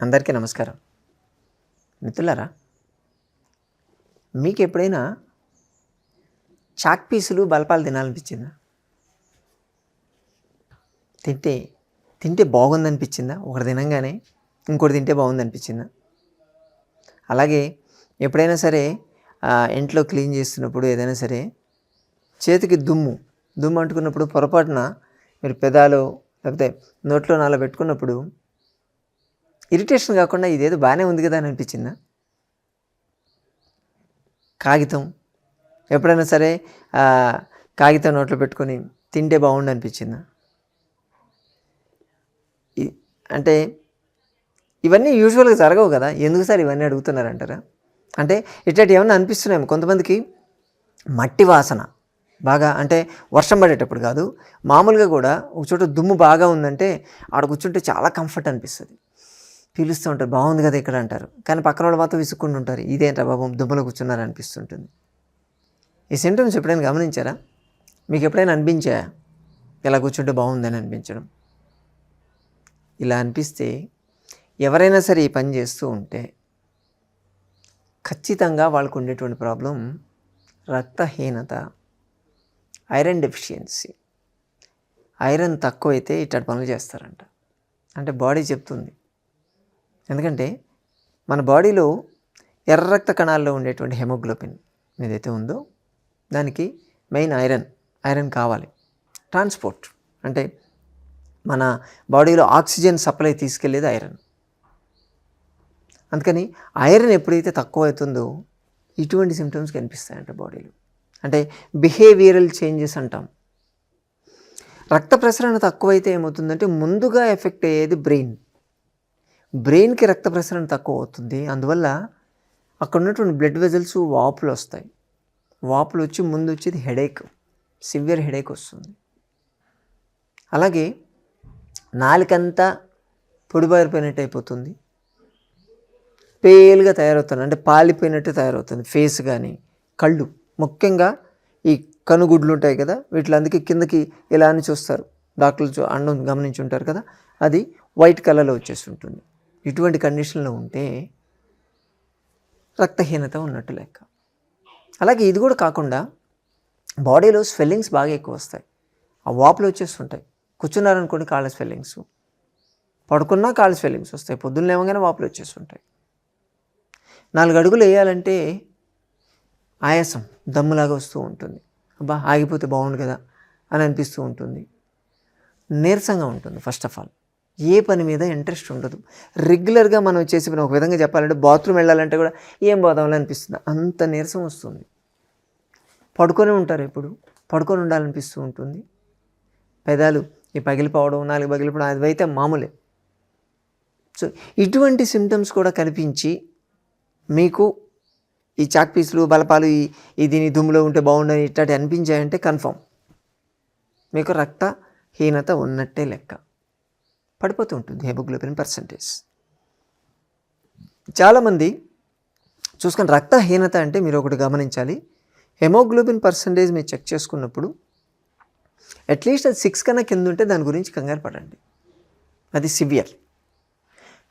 అందరికీ నమస్కారం. మిత్రులారా మీకు ఎప్పుడైనా చాక్ పీసులు బలపాలు తినాలనిపించిందా? తింటే తింటే బాగుందనిపించిందా? ఒకటి తినంగానే ఇంకోటి తింటే బాగుందనిపించిందా? అలాగే ఎప్పుడైనా సరే ఇంట్లో క్లీన్ చేస్తున్నప్పుడు ఏదైనా సరే చేతికి దుమ్ము దుమ్ము అంటుకున్నప్పుడు పొరపాటున మీరు పెదాలు లేకపోతే నోట్లో నాలో పెట్టుకున్నప్పుడు ఇరిటేషన్ కాకుండా ఇదేదో బాగానే ఉంది కదా అని అనిపించిందా? కాగితం. ఎప్పుడైనా సరే కాగితం నోట్లో పెట్టుకొని తింటే బాగుండు అనిపించిందా? అంటే ఇవన్నీ యూజువల్గా జరగవు కదా? ఎందుకు సార్ ఇవన్నీ అడుగుతున్నారంటారా? అంటే ఇట్లాంటి ఏమన్నా అనిపిస్తున్నాయి కొంతమందికి మట్టి వాసన బాగా అంటే వర్షం పడేటప్పుడు కాదు మామూలుగా కూడా ఒక చోట దుమ్ము బాగా ఉందంటే ఆడ కూర్చుంటే చాలా కంఫర్ట్ అనిపిస్తుంది. పిలుస్తూ ఉంటారు. బాగుంది కదా ఇక్కడ అంటారు. కానీ పక్కన వాళ్ళు మాత్రం విసుక్కుంటూ ఉంటారు. ఇదేంట్రా బాబు దుమ్ములో కూర్చున్నారు అనిపిస్తుంటుంది. ఈ సింటమ్స్ ఎప్పుడైనా గమనించారా? మీకు ఎప్పుడైనా అనిపించా ఇలా కూర్చుంటే బాగుందని అనిపించడం? ఇలా అనిపిస్తే ఎవరైనా సరే ఈ పని చేస్తూ ఉంటే ఖచ్చితంగా వాళ్ళకు ఉండేటువంటి ప్రాబ్లం రక్తహీనత ఐరన్ డెఫిషియన్సీ. ఐరన్ తక్కువైతే ఇట్లాంటి పనులు చేస్తారంట. అంటే బాడీ చెప్తుంది. ఎందుకంటే మన బాడీలో ఎర్ర రక్త కణాల్లో ఉండేటువంటి హెమోగ్లోబిన్ ఏదైతే ఉందో దానికి మెయిన్ ఐరన్ ఐరన్ కావాలి. ట్రాన్స్పోర్ట్ అంటే మన బాడీలో ఆక్సిజన్ సప్లై తీసుకెళ్ళేది ఐరన్. అందుకని ఐరన్ ఎప్పుడైతే తక్కువ అవుతుందో ఇటువంటి సిమ్టమ్స్ కనిపిస్తాయంట బాడీలో. అంటే బిహేవియరల్ చేంజెస్ అంటాం. రక్త ప్రసరణ తక్కువైతే ఏమవుతుందంటే ముందుగా ఎఫెక్ట్ అయ్యేది బ్రెయిన్. బ్రెయిన్కి రక్త ప్రసరణ తక్కువ అవుతుంది. అందువల్ల అక్కడ ఉన్నటువంటి బ్లడ్ వెజల్స్ వాపులు వస్తాయి. వాపులు వచ్చి ముందు వచ్చేది హెడేక్ సివియర్ హెడేక్ వస్తుంది. అలాగే నాలికంతా పొడిబారిపోయినట్టు అయిపోతుంది. పేలుగా తయారవుతుంది. అంటే పాలిపోయినట్టు తయారవుతుంది. ఫేస్ కానీ కళ్ళు. ముఖ్యంగా ఈ కనుగుడ్లు ఉంటాయి కదా వీటిలో అందుకే కిందకి ఇలా అని చూస్తారు. డాక్టర్లు చూ అండం గమనించి ఉంటారు కదా అది వైట్ కలర్లో వచ్చేసి ఉంటుంది. ఇటువంటి కండిషన్లో ఉంటే రక్తహీనత ఉన్నట్టు లెక్క. అలాగే ఇది కూడా కాకుండా బాడీలో స్వెల్లింగ్స్ బాగా ఎక్కువ వస్తాయి. ఆ వాపులు వచ్చేస్తుంటాయి. కూర్చున్నారనుకోండి కాళ్ళ స్వెల్లింగ్స్. పడుకున్నా కాళ్ళ స్వెల్లింగ్స్ వస్తాయి. పొద్దున్న లేవగానే వాపులు వచ్చేస్తుంటాయి. నాలుగు అడుగులు వేయాలంటే ఆయాసం దమ్ములాగా వస్తూ ఉంటుంది. అబ్బా ఆగిపోతే బాగుండు కదా అని అనిపిస్తూ ఉంటుంది. నీరసంగా ఉంటుంది ఫస్ట్ ఆఫ్ ఆల్ ఏ పని మీద ఇంట్రెస్ట్ ఉండదు. రెగ్యులర్గా మనం చేసే పని ఒక విధంగా చెప్పాలంటే బాత్రూమ్ వెళ్ళాలంటే కూడా ఏం పోదామని అనిపిస్తుంది. అంత నీరసం వస్తుంది. పడుకొని ఉంటారు ఎప్పుడు. పడుకొని ఉండాలనిపిస్తూ ఉంటుంది. పెదాలు ఈ పగిలిపోవడం నాలుగు పగిలిపోవడం అది అయితే మామూలే. సో ఇటువంటి సిమ్టమ్స్ కూడా కనిపించి మీకు ఈ చాక్ పీసులు బలపాలు ఈ దీని దుమ్ములో ఉంటే బాగుండని ఇట్లాంటి అనిపించాయంటే కన్ఫామ్ మీకు రక్తహీనత ఉన్నట్టే లెక్క. పడిపోతూ ఉంటుంది హెమోగ్లోబిన్ పర్సంటేజ్ చాలామంది చూసుకొని రక్తహీనత అంటే మీరు ఒకటి గమనించాలి. హెమోగ్లోబిన్ పర్సంటేజ్ మీరు చెక్ చేసుకున్నప్పుడు అట్లీస్ట్ అది సిక్స్ కన్నా కింద ఉంటే దాని గురించి కంగారు పడండి. అది సివియర్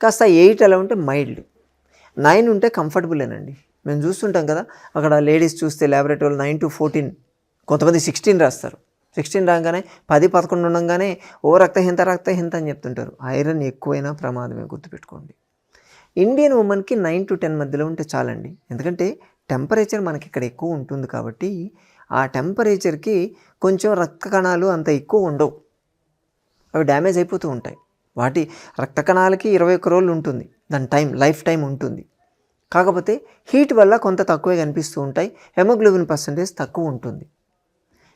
కాస్త ఎయిట్ అలా ఉంటే మైల్డ్ నైన్ ఉంటే కంఫర్టబులేనండి మేము చూస్తుంటాం కదా అక్కడ లేడీస్ చూస్తే ల్యాబొరేటరీలో నైన్ టు ఫోర్టీన్ కొంతమంది సిక్స్టీన్ రాస్తారు. సిక్స్టీన్ రాగానే పది పదకొండు ఉండగానే ఓ రక్తహీనత రక్తహీనత అని చెప్తుంటారు. ఐరన్ ఎక్కువైనా ప్రమాదమే గుర్తుపెట్టుకోండి. ఇండియన్ ఉమెన్కి నైన్ టు టెన్ మధ్యలో ఉంటే చాలండి. ఎందుకంటే టెంపరేచర్ మనకి ఇక్కడ ఎక్కువ ఉంటుంది కాబట్టి ఆ టెంపరేచర్కి కొంచెం రక్త కణాలు అంత ఎక్కువ ఉండవు. అవి డ్యామేజ్ అయిపోతూ ఉంటాయి. వాటి రక్త కణాలకి ఇరవై ఒక్క రోజులు ఉంటుంది. దాని టైం లైఫ్ టైం ఉంటుంది. కాకపోతే హీట్ వల్ల కొంత తక్కువే కనిపిస్తూ ఉంటాయి. హెమోగ్లోబిన్ పర్సంటేజ్ తక్కువ ఉంటుంది.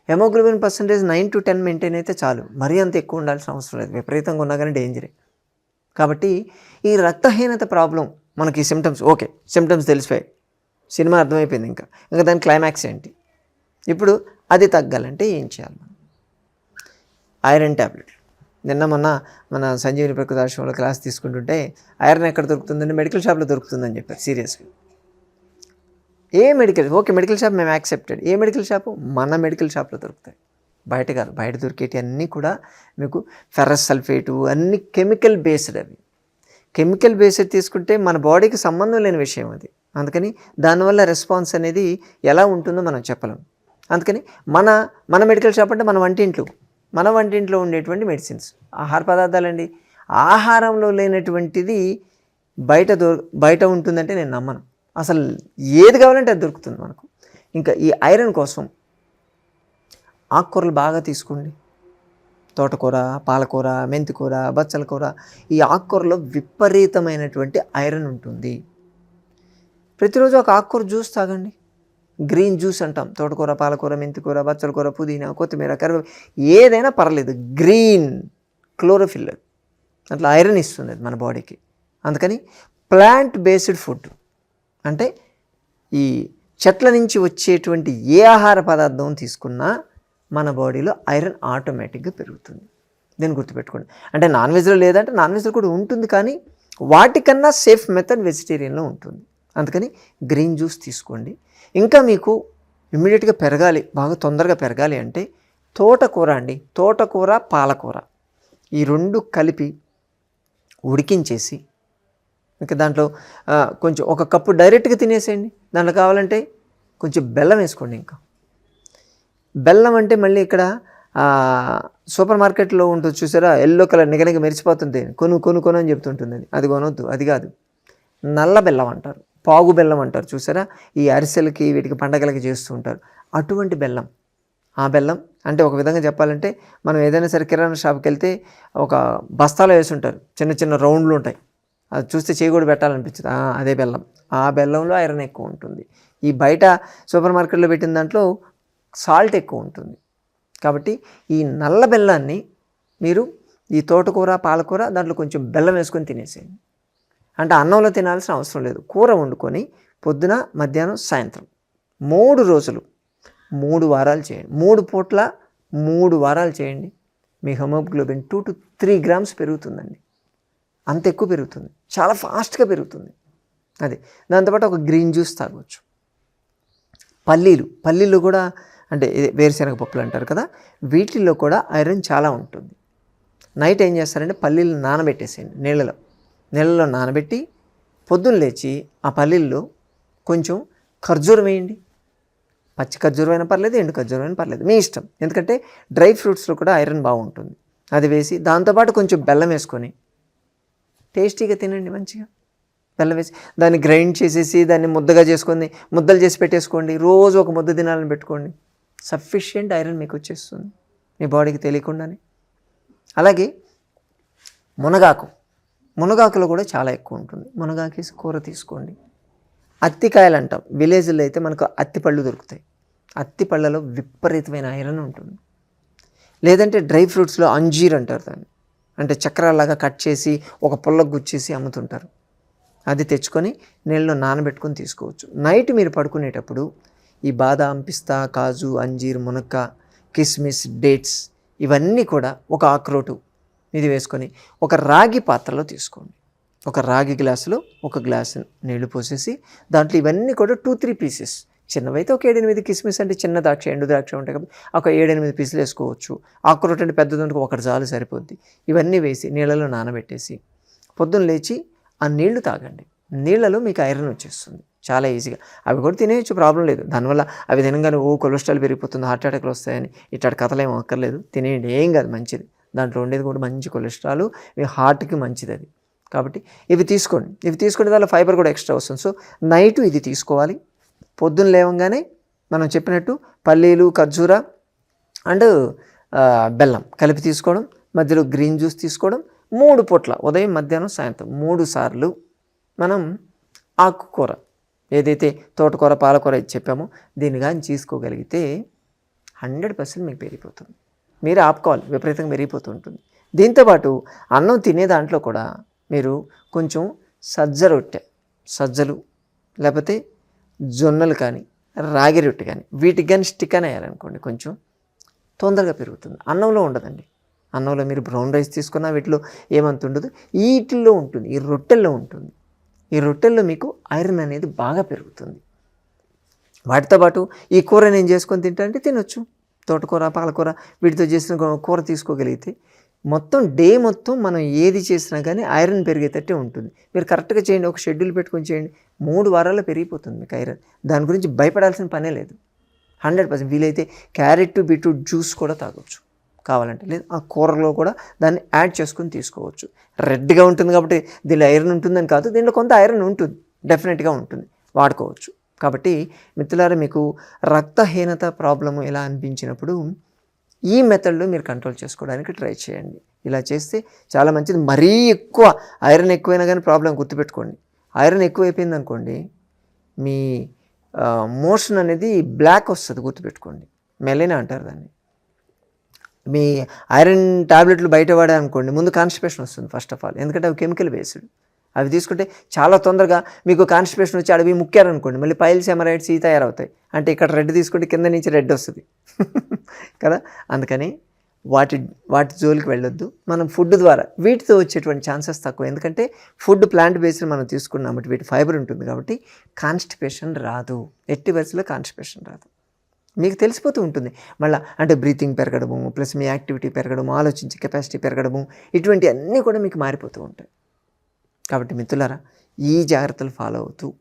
Haemoglobin percentage nine to ten maintain అయితే చాలు. మరీ అంత ఎక్కువ ఉండాల్సిన అవసరం లేదు. విపరీతంగా ఉన్నా కానీ డేంజరే. కాబట్టి ఈ రక్తహీనత ప్రాబ్లం మనకి సిమ్టమ్స్ ఓకే సిమ్టమ్స్ తెలిసిపోయాయి. సినిమా అర్థమైపోయింది ఇంకా. ఇంకా దాని క్లైమాక్స్ ఏంటి? ఇప్పుడు అది తగ్గాలంటే ఏం చేయాలి మనం? ఐరన్ ట్యాబ్లెట్ నిన్న మొన్న మన సంజీవిని ప్రకృతి ఆశ్రమంలో క్లాస్ తీసుకుంటుంటే ఐరన్ ఎక్కడ దొరుకుతుందంటే మెడికల్ షాప్లో దొరుకుతుందని చెప్పారు సీరియస్గా. ఏ మెడికల్ ఓకే మెడికల్ షాప్ మేము యాక్సెప్టెడ్. ఏ మెడికల్ షాపు? మన మెడికల్ షాప్లో దొరుకుతాయి. బయట కాదు బయట దొరికేటి అన్నీ కూడా మీకు ఫెర్రస్ సల్ఫేటు అన్ని కెమికల్ బేస్డ్ అవి. కెమికల్ బేస్డ్ తీసుకుంటే మన బాడీకి సంబంధం లేని విషయం అది. అందుకని దానివల్ల రెస్పాన్స్ అనేది ఎలా ఉంటుందో మనం చెప్పలేం. అందుకని మన మన మెడికల్ షాప్ అంటే మన వంటింట్లో మన వంటింట్లో ఉండేటువంటి మెడిసిన్స్. ఆహార పదార్థాలండి. ఆహారంలో లేనటువంటిది బయట దొ బయట ఉంటుందంటే నేను నమ్మను. అసలు ఏది కావాలంటే అది దొరుకుతుంది మనకు. ఇంకా ఈ ఐరన్ కోసం ఆకుకూరలు బాగా తీసుకోండి. తోటకూర పాలకూర మెంతికూర బచ్చల కూర ఈ ఆకుకూరలో విపరీతమైనటువంటి ఐరన్ ఉంటుంది. ప్రతిరోజు ఒక ఆకుకూర జ్యూస్ తాగండి. గ్రీన్ జ్యూస్ అంటాం. తోటకూర పాలకూర మెంతికూర బచ్చల కూర పుదీనా కొత్తిమీర కరివే ఏదైనా పర్లేదు గ్రీన్ క్లోరోఫిల్. అట్లా ఐరన్ ఇస్తుంది అది మన బాడీకి. అందుకని ప్లాంట్ బేస్డ్ ఫుడ్. అంటే ఈ చెట్ల నుంచి వచ్చేటువంటి ఏ ఆహార పదార్థం తీసుకున్నా మన బాడీలో ఐరన్ ఆటోమేటిక్గా పెరుగుతుంది. దీన్ని గుర్తుపెట్టుకోండి. అంటే నాన్ వెజ్లో లేదంటే నాన్ వెజ్లో కూడా ఉంటుంది కానీ వాటికన్నా సేఫ్ మెథడ్ వెజిటేరియన్లో ఉంటుంది. అందుకని గ్రీన్ జ్యూస్ తీసుకోండి. ఇంకా మీకు ఇమ్మీడియట్గా పెరగాలి బాగా తొందరగా పెరగాలి అంటే తోటకూర అండి. తోటకూర పాలకూర ఈ రెండు కలిపి ఉడికించేసి ఇంకా దాంట్లో కొంచెం ఒక కప్పు డైరెక్ట్గా తినేసేయండి. దాంట్లో కావాలంటే కొంచెం బెల్లం వేసుకోండి ఇంకా. బెల్లం అంటే మళ్ళీ ఇక్కడ సూపర్ మార్కెట్లో ఉంటుంది చూసారా? ఎల్లో కలర్ నిగనిగ మెరిచిపోతుంది కొను కొను కొను అని చెప్తుంటుంది అది అది కొనొద్దు అది కాదు. నల్ల బెల్లం అంటారు పాగు బెల్లం అంటారు చూసారా? ఈ అరిసెలకి వీటికి పండగలకి చేస్తూ ఉంటారు. అటువంటి బెల్లం ఆ బెల్లం అంటే ఒక విధంగా చెప్పాలంటే మనం ఏదైనా సరే కిరాణా షాప్కి వెళ్తే ఒక బస్తాలో వేసి ఉంటారు చిన్న చిన్న రౌండ్లు ఉంటాయి. అది చూస్తే చేయి కూడా పెట్టాలనిపించదు. అదే బెల్లం. ఆ బెల్లంలో ఐరన్ ఎక్కువ ఉంటుంది. ఈ బయట సూపర్ మార్కెట్లో పెట్టిన దాంట్లో సాల్ట్ ఎక్కువ ఉంటుంది. కాబట్టి ఈ నల్ల బెల్లాన్ని మీరు ఈ తోటకూర పాలకూర దాంట్లో కొంచెం బెల్లం వేసుకొని తినేసేయండి. అంటే అన్నంలో తినాల్సిన అవసరం లేదు. కూర వండుకొని పొద్దున మధ్యాహ్నం సాయంత్రం మూడు రోజులు మూడు వారాలు చేయండి. మూడు పూట్ల మూడు వారాలు చేయండి. మీ haemoglobin two to three grams పెరుగుతుందండి. అంత ఎక్కువ పెరుగుతుంది. చాలా ఫాస్ట్గా పెరుగుతుంది. అది. దాంతోపాటు ఒక గ్రీన్ జ్యూస్ తాగొచ్చు. పల్లీలు. పల్లీలు కూడా అంటే వేరుశనగ పప్పులు అంటారు కదా వీటిల్లో కూడా ఐరన్ చాలా ఉంటుంది. నైట్ ఏం చేస్తారంటే పల్లీలు నానబెట్టేసేయండి నీళ్ళలో. నీళ్ళలో నానబెట్టి పొద్దున్న లేచి ఆ పల్లీల్లో కొంచెం ఖర్జూరం వేయండి. పచ్చి ఖర్జూరం అయినా పర్లేదు ఎండు ఖర్జూరం అయినా పర్లేదు. మీ ఇష్టం. ఎందుకంటే డ్రై ఫ్రూట్స్లో కూడా ఐరన్ బాగుంటుంది. అది వేసి దాంతోపాటు కొంచెం బెల్లం వేసుకొని టేస్టీగా తినండి మంచిగా. బెల్లం వేసి దాన్ని గ్రైండ్ చేసేసి దాన్ని ముద్దగా చేసుకొని ముద్దలు చేసి పెట్టేసుకోండి. రోజు ఒక ముద్ద తినాలని పెట్టుకోండి. సఫిషియెంట్ ఐరన్ మీకు వచ్చేస్తుంది. మీ బాడీకి తెలియకుండానే. అలాగే మునగాకు. మునగాకులో కూడా చాలా ఎక్కువ ఉంటుంది. మునగాకేసి కూర తీసుకోండి. అత్తికాయలు అంటాం. విలేజ్లో అయితే మనకు అత్తిపళ్ళు దొరుకుతాయి. అత్తిపళ్ళలో విపరీతమైన ఐరన్ ఉంటుంది. లేదంటే డ్రై ఫ్రూట్స్లో అంజీర్ అంటారు దాన్ని. అంటే చక్రాలాగా కట్ చేసి ఒక పుల్లకు గుచ్చేసి అమ్ముతుంటారు. అది తెచ్చుకొని నీళ్ళలో నానబెట్టుకొని తీసుకోవచ్చు. నైట్ మీరు పడుకునేటప్పుడు ఈ బాదాం పిస్తా కాజు అంజీర్ మునక్క కిస్మిస్ డేట్స్ ఇవన్నీ కూడా ఒక ఆక్రోటు ఇది వేసుకొని ఒక రాగి పాత్రలో తీసుకోండి. ఒక రాగి గ్లాసులో ఒక గ్లాసు నీళ్ళు పోసేసి దాంట్లో ఇవన్నీ కూడా టూ త్రీ పీసెస్ చిన్నవైతే ఒక ఏడెనిమిది కిస్మిస్ అంటే చిన్న ద్రాక్ష ఎండు ద్రాక్ష ఉంటాయి కాబట్టి ఒక ఏడెనిమిది పీసులు వేసుకోవచ్చు. ఆకురోట్ అంటే పెద్దది ఒకటి చాలు సరిపోద్ది. ఇవన్నీ వేసి నీళ్ళలో నానబెట్టేసి పొద్దున్న లేచి ఆ నీళ్ళు తాగండి. నీళ్ళలో మీకు ఐరన్ వచ్చేస్తుంది. చాలా ఈజీగా. అవి కూడా తినేయచ్చు ప్రాబ్లం లేదు. దానివల్ల అవి తినగానే ఓ కొలెస్ట్రాల్ పెరిగిపోతుంది హార్ట్ అటాక్లు వస్తాయని ఇట్లాంటి కథలు ఏం అక్కర్లేదు. తినేయండి. ఏం కాదు మంచిది. దాంట్లో ఉండేది కూడా మంచి కొలెస్ట్రాల్ మీ హార్ట్కి మంచిది అది. కాబట్టి ఇవి తీసుకోండి. ఇవి తీసుకునే వల్ల ఫైబర్ కూడా ఎక్స్ట్రా వస్తుంది. సో నైట్ ఇది తీసుకోవాలి. పొద్దున్న లేవగానే మనం చెప్పినట్టు పల్లీలు ఖర్జూర అండ్ బెల్లం కలిపి తీసుకోవడం మధ్యలో గ్రీన్ జ్యూస్ తీసుకోవడం మూడు పూట్ల ఉదయం మధ్యాహ్నం సాయంత్రం మూడు సార్లు మనం ఆకుకూర ఏదైతే తోటకూర పాలకూర చెప్పామో దీన్ని కానీ తీసుకోగలిగితే హండ్రెడ్ పర్సెంట్ మీకు పెరిగిపోతుంది. మీరు ఆపుకోవాలి విపరీతంగా పెరిగిపోతూ ఉంటుంది. దీంతోపాటు అన్నం తినే దాంట్లో కూడా మీరు కొంచెం సజ్జ రొట్టె సజ్జలు లేకపోతే జొన్నలు కానీ రాగి రొట్టె కానీ వీటికి కానీ స్టిక్ అని వేయాలనుకోండి కొంచెం తొందరగా పెరుగుతుంది. అన్నంలో ఉండదండి. అన్నంలో మీరు బ్రౌన్ రైస్ తీసుకున్నా వీటిలో ఏమంత ఉండదు. వీటిల్లో ఉంటుంది ఈ రొట్టెల్లో ఉంటుంది. ఈ రొట్టెల్లో మీకు ఐరన్ అనేది బాగా పెరుగుతుంది. వాటితో పాటు ఈ కూర నేను చేసుకొని తింటా అంటే తినొచ్చు. తోటకూర పాలకూర వీటితో చేసిన కూర తీసుకోగలిగితే మొత్తం డే మొత్తం మనం ఏది చేసినా కానీ ఐరన్ పెరిగేటట్టే ఉంటుంది. మీరు కరెక్ట్గా చేయండి ఒక షెడ్యూల్ పెట్టుకొని చేయండి. మూడు వారాల్లో పెరిగిపోతుంది మీకు ఐరన్. దాని గురించి భయపడాల్సిన పనే లేదు. హండ్రెడ్ పర్సెంట్ వీలైతే క్యారెట్ బీట్రూట్ జ్యూస్ కూడా తాగొచ్చు. కావాలంటే లేదు ఆ కూరలో కూడా దాన్ని యాడ్ చేసుకొని తీసుకోవచ్చు. రెడ్గా ఉంటుంది కాబట్టి దీనిలో ఐరన్ ఉంటుందని కాదు దీనిలో కొంత ఐరన్ ఉంటుంది. డెఫినెట్గా ఉంటుంది. వాడుకోవచ్చు. కాబట్టి మిత్రులారా మీకు రక్తహీనత ప్రాబ్లము ఎలా అనిపించినప్పుడు ఈ మెథడ్లో మీరు కంట్రోల్ చేసుకోవడానికి ట్రై చేయండి. ఇలా చేస్తే చాలా మంచిది. మరీ ఎక్కువ ఐరన్ ఎక్కువైనా కానీ ప్రాబ్లం గుర్తుపెట్టుకోండి. ఐరన్ ఎక్కువైపోయింది అనుకోండి మీ మోషన్ అనేది బ్లాక్ వస్తుంది గుర్తుపెట్టుకోండి. మెలినా అంటారు దాన్ని. మీ ఐరన్ టాబ్లెట్లు బయట వాడే అనుకోండి ముందు కాన్స్టిపేషన్ వస్తుంది ఫస్ట్ ఆఫ్ ఆల్. ఎందుకంటే అవి కెమికల్ బేస్డ్. అవి తీసుకుంటే చాలా తొందరగా మీకు కాన్స్టిపేషన్ వచ్చి అడవి ముక్కారనుకోండి. మళ్ళీ పైల్స్ ఎమరైడ్స్ ఈ తయారవుతాయి. అంటే ఇక్కడ రెడ్ తీసుకుంటే కింద నుంచి రెడ్ వస్తుంది. కదా? అందుకని వాటి వాటి జోలికి వెళ్ళొద్దు. మనం ఫుడ్ ద్వారా వీటితో వచ్చేటువంటి ఛాన్సెస్ తక్కువ. ఎందుకంటే ఫుడ్ ప్లాంట్ బేస్డ్ మనం తీసుకున్నాం బట్టి వీటి ఫైబర్ ఉంటుంది కాబట్టి కాన్స్టిపేషన్ రాదు. ఎట్టి వయసులో కాన్స్టిపేషన్ రాదు. మీకు తెలిసిపోతూ ఉంటుంది. మళ్ళీ అంటే బ్రీతింగ్ పెరగడము ప్లస్ మీ యాక్టివిటీ పెరగడము ఆలోచించే కెపాసిటీ పెరగడము ఇటువంటి అన్నీ కూడా మీకు మారిపోతూ ఉంటాయి. కాబట్టి మిత్రులారా ఈ జాగ్రత్తలు ఫాలో అవుతూ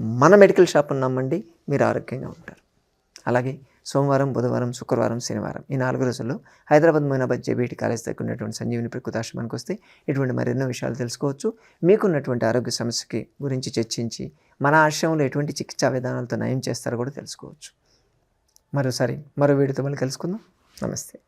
మన మెడికల్ షాప్ను నమ్మండి మీరు ఆరోగ్యంగా ఉంటారు. అలాగే సోమవారం బుధవారం శుక్రవారం శనివారం ఈ నాలుగు రోజుల్లో హైదరాబాద్ మొయినాబాద్ జేబీటీ కాలేజ్ దగ్గర ఉన్నటువంటి సంజీవిని ప్రకృతాశ్రమానికి వస్తే ఇటువంటి మరెన్నో విషయాలు తెలుసుకోవచ్చు. మీకున్నటువంటి ఆరోగ్య సమస్యకి గురించి చర్చించి మన ఆశ్రమంలో ఎటువంటి చికిత్సా విధానాలతో నయం చేస్తారో కూడా తెలుసుకోవచ్చు. మరోసారి మరో వీడితో మళ్ళీ కలుసుకుందాం. నమస్తే.